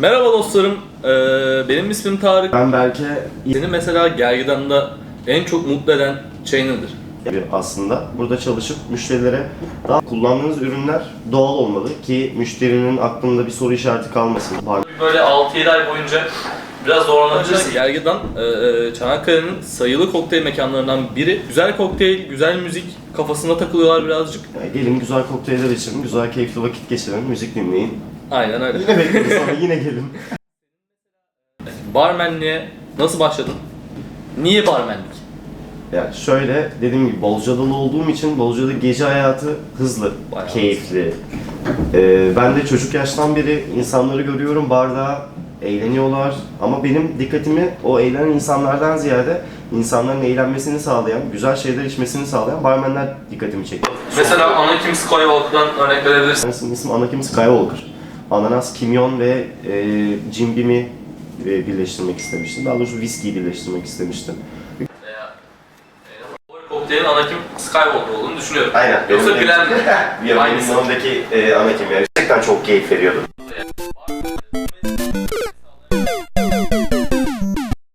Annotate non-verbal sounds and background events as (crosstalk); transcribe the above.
Merhaba dostlarım, ee, benim ismim Tarık. Ben belki Seni mesela Gergedan'da en çok mutlu eden şey nedir? aslında burada çalışıp müşterilere daha kullandığınız ürünler doğal olmalı ki müşterinin aklında bir soru işareti kalmasın. Pardon. Böyle 6-7 ay boyunca biraz zorlanabilirsin. Gergedan, ee, Çanakkale'nin sayılı kokteyl mekanlarından biri. Güzel kokteyl, güzel müzik kafasında takılıyorlar birazcık. Yani gelin güzel kokteyller için, güzel keyifli vakit geçirin, müzik dinleyin. Aynen öyle. Yine bekleriz ama yine gelin. Barmenliğe nasıl başladın? Niye barmenlik? Yani şöyle dediğim gibi Bolca'dalı olduğum için Bolca'da gece hayatı hızlı, Bayağı keyifli. Ee, ben de çocuk yaştan beri insanları görüyorum barda eğleniyorlar ama benim dikkatimi o eğlenen insanlardan ziyade insanların eğlenmesini sağlayan, güzel şeyler içmesini sağlayan barmenler dikkatimi çekiyor. Mesela Anakim Skywalker'dan örnek verebilirsin. Kendisinin ismi Anakim Skywalker. Ananas, kimyon ve e, cimbimi e, birleştirmek istemiştim. Daha doğrusu viskiyi birleştirmek istemiştim. Kokteylin Anakim Skywalker olduğunu düşünüyorum. Aynen. Yoksa benim Glenn (laughs) benim Hangisi? yanımdaki e, Anakim yani. Gerçekten çok keyif veriyordu.